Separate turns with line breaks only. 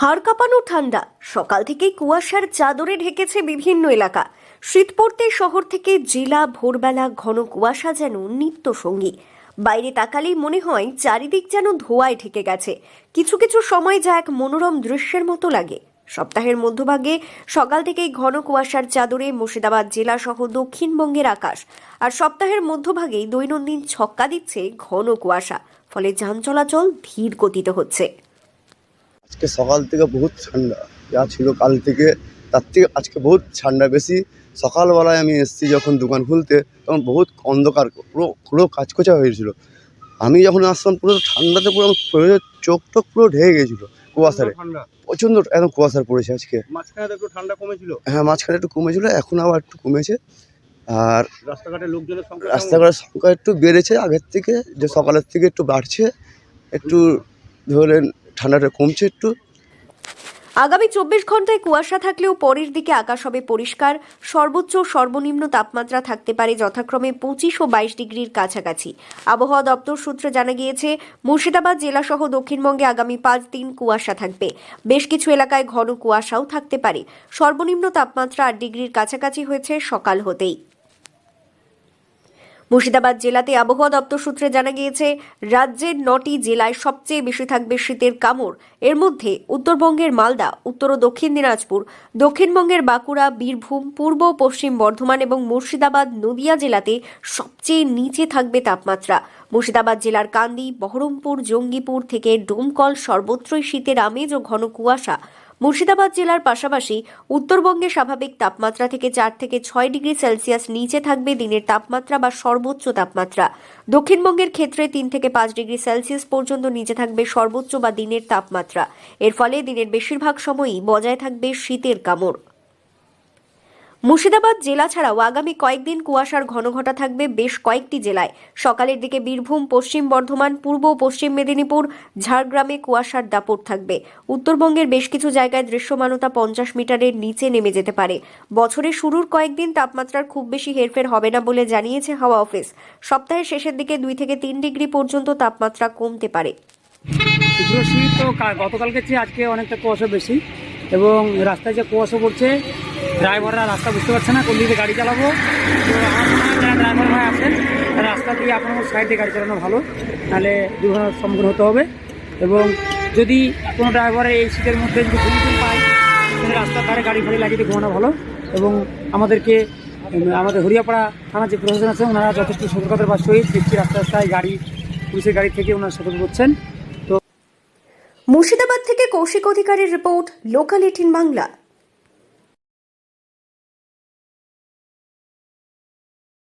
হাড় কাঁপানো ঠান্ডা। সকাল থেকেই কুয়াশার চাদরে ঢেকেছে বিভিন্ন এলাকা। শীত পড়তে শহর থেকে জেলা ভোরবেলা ঘন কুয়াশা যেন নিত্য সঙ্গী বাইরে তাকালেই মনে হয় চারিদিক যেন ধোঁয়ায় ঢেকে গেছে। কিছু কিছু সময় যা এক মনোরম দৃশ্যের মতো লাগে। সপ্তাহের মধ্যভাগে সকাল থেকেই ঘন কুয়াশার চাদরে মুর্শিদাবাদ জেলা সহ দক্ষিণবঙ্গের আকাশ। আর সপ্তাহের মধ্যভাগেই দৈনন্দিন ছক্কা দিচ্ছে ঘন কুয়াশা। ফলে যান চলাচল ধীর গতিতে হচ্ছে।
আজকে সকাল থেকে বহুত ঠান্ডা যা ছিল কাল থেকে তার থেকে আজকে বহুত ঠান্ডা বেশি। সকালবেলায় আমি এসেছি যখন দোকান খুলতে তখন বহুত অন্ধকার পুরো পুরো কাচকোচা হয়েছিল আমি যখন আসলাম পুরো ঠান্ডাতে পুরো আমার পুরো চোখ টোক পুরো ঢেকে গেছিল কুয়াশারে
ঠান্ডা।
প্রচণ্ড একদম কুয়াশার পড়েছে আজকে।
মাঝখানে একটু ঠান্ডা কমেছিল।
হ্যাঁ মাঝখানে একটু কমেছিল এখন আবার একটু কমেছে। আর
রাস্তাঘাটে লোকজনের সংখ্যা
রাস্তাঘাটের সংখ্যা একটু বেড়েছে আগের থেকে যে সকালের থেকে একটু বাড়ছে। একটু ধরেন ঠান্ডাটা কমছে একটু।
আগামী চব্বিশ ঘন্টায় কুয়াশা থাকলেও পরের দিকে আকাশ হবে পরিষ্কার। সর্বোচ্চ সর্বনিম্ন তাপমাত্রা থাকতে পারে যথাক্রমে পঁচিশ ও বাইশ ডিগ্রির কাছাকাছি। আবহাওয়া দপ্তর সূত্রে জানা গিয়েছে, মুর্শিদাবাদ জেলাসহ দক্ষিণবঙ্গে আগামী পাঁচ দিন কুয়াশা থাকবে। বেশ কিছু এলাকায় ঘন কুয়াশাও থাকতে পারে। সর্বনিম্ন তাপমাত্রা আট ডিগ্রির কাছাকাছি হয়েছে সকাল হতেই। মুর্শিদাবাদ জেলাতে আবহাওয়া দপ্তর সূত্রে জানা গিয়েছে, রাজ্যের নটি জেলায় সবচেয়ে বেশি থাকবে শীতের কামড়। এর মধ্যে উত্তরবঙ্গের মালদা, উত্তর ও দক্ষিণ দিনাজপুর, দক্ষিণবঙ্গের বাঁকুড়া, বীরভূম, পূর্ব পশ্চিম বর্ধমান এবং মুর্শিদাবাদ নদিয়া জেলাতে সবচেয়ে নিচে থাকবে তাপমাত্রা। মুর্শিদাবাদ জেলার কান্দি, বহরমপুর, জঙ্গিপুর থেকে ডোমকল সর্বত্রই শীতের আমেজ ও ঘন কুয়াশা। মুর্শিদাবাদ জেলার পাশাপাশি উত্তরবঙ্গে স্বাভাবিক তাপমাত্রা থেকে চার থেকে ছয় ডিগ্রি সেলসিয়াস নিচে থাকবে দিনের তাপমাত্রা বা সর্বোচ্চ তাপমাত্রা। দক্ষিণবঙ্গের ক্ষেত্রে তিন থেকে পাঁচ ডিগ্রি সেলসিয়াস পর্যন্ত নিচে থাকবে সর্বোচ্চ বা দিনের তাপমাত্রা। এর ফলে দিনের বেশিরভাগ সময়ই বজায় থাকবে শীতের কামড়। মুর্শিদাবাদ জেলা ছাড়াও আগামী কয়েকদিন কুয়াশার ঘনঘটা থাকবে বেশ কয়েকটি জেলায়। সকালের দিকে বীরভূম, পশ্চিম বর্ধমান, পূর্ব পশ্চিম মেদিনীপুর, ঝাড়গ্রামে কুয়াশার দাপট থাকবে। উত্তরবঙ্গের বেশ কিছু জায়গায় দৃশ্যমানতা পঞ্চাশ মিটারের নিচে নেমে যেতে পারে। বছরের শুরুর কয়েকদিন তাপমাত্রার খুব বেশি হেরফের হবে না বলে জানিয়েছে হাওয়া অফিস। সপ্তাহের শেষের দিকে দুই থেকে তিন ডিগ্রি পর্যন্ত তাপমাত্রা কমতে পারে।
গতকালকে চেয়ে আজকে অনেকটা কুয়াশা বেশি। এবং রাস্তায় যে কুয়াশা পড়ছে, ড্রাইভাররা রাস্তা বুঝতে পারছে না, কোন দিকে গাড়ি চালাবো। তো আমার হয় যারা ড্রাইভার ভাই আছেন, রাস্তা দিয়ে আপনার সাইডে গাড়ি চালানো ভালো, নাহলে দুর্ঘটনার সম্মুখীন হতে হবে। এবং যদি কোনো ড্রাইভারের এই শীতের মধ্যে যদি ঘুমটুম পায়, তাহলে রাস্তার ধারে গাড়ি ফাড়ি লাগিয়ে দিয়ে ঘুমানো ভালো। এবং আমাদেরকে, আমাদের হরিয়াপাড়া থানার যে প্রশাসন আছে, ওনারা যথেষ্ট সতর্কতার বা সহিত দেখছি রাস্তা রাস্তায় গাড়ি, পুলিশের গাড়ি থেকে ওনারা সতর্ক করছেন
মুর্শিদাবাদ থেকে কৌশিক অধিকারের রিপোর্ট লোকাল এটিন বাংলা।